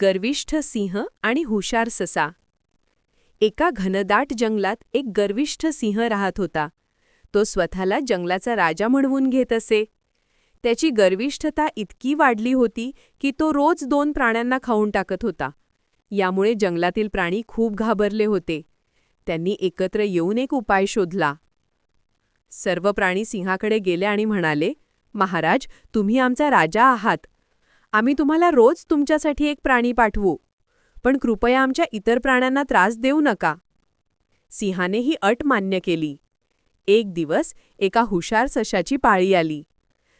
गर्विष्ठ सिंह आणि हुशार ससा. एका घनदाट जंगलात एक गर्विष्ठ सिंह राहत होता. तो स्वतःला जंगलाचा राजा म्हणवून घेत असे. त्याची गर्विष्ठता इतकी वाढली होती की तो रोज दोन प्राण्यांना खाऊन टाकत होता. यामुळे जंगलातील प्राणी खूप घाबरले होते. त्यांनी एकत्र येऊन एक उपाय शोधला. सर्व प्राणी सिंहाकडे गेले आणि म्हणाले महाराज तुम्ही आमचा राजा आहात. आम्ही तुम्हाला रोज तुमच्यासाठी एक प्राणी पाठवू. पण कृपया आमच्या इतर प्राण्यांना त्रास देऊ नका. सिंहाने ही अट मान्य केली. एक दिवस एका हुशार सशाची पाळी आली.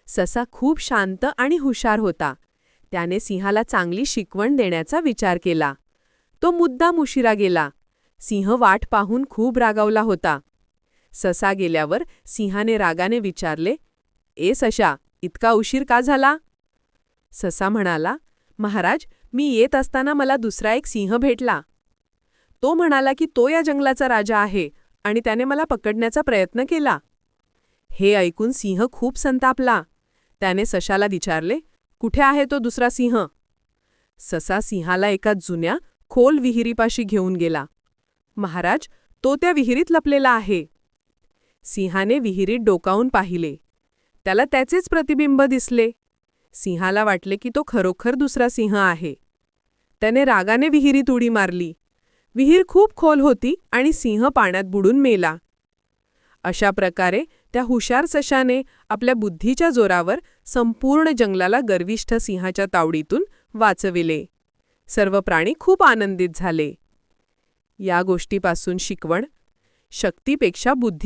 ससा खूप शांत आणि हुशार होता. त्याने सिंहाला चांगली शिकवण देण्याचा विचार केला. तो मुद्दाम उशिरा गेला. सिंह वाट पाहून खूप रागावला होता. ससा गेल्यावर सिंहाने रागाने विचारले ए सशा इतका उशीर का झाला? ससा म्हणाला महाराज मी येत असताना मला दुसरा एक सिंह भेटला. तो म्हणाला की तो या जंगलाचा राजा आहे आणि त्याने मला पकडण्याचा प्रयत्न केला. हे ऐकून सिंह खूप संतापला. त्याने सशाला विचारले कुठे आहे तो दुसरा सिंह? ससा सिंहाला एका जुन्या खोल विहिरीपाशी घेऊन गेला. महाराज तो त्या विहिरीत लपलेला आहे. सिंहाने विहिरीत डोकावून पाहिले. त्याला त्याचेच प्रतिबिंब दिसले. सिंहाला वाटले की तो खरोखर दुसरा सिंह आहे. त्याने रागाने विहिरीत उडी मारली. विहीर खूप खोल होती आणि सिंह पाण्यात बुडून मेला. अशा प्रकारे त्या हुशार सशाने आपल्या बुद्धीच्या जोरावर संपूर्ण जंगलाला गर्विष्ठ सिंहाच्या तावडीतून वाचविले. सर्व प्राणी खूप आनंदित झाले. या गोष्टीपासून शिकवण शक्तीपेक्षा बुद्धी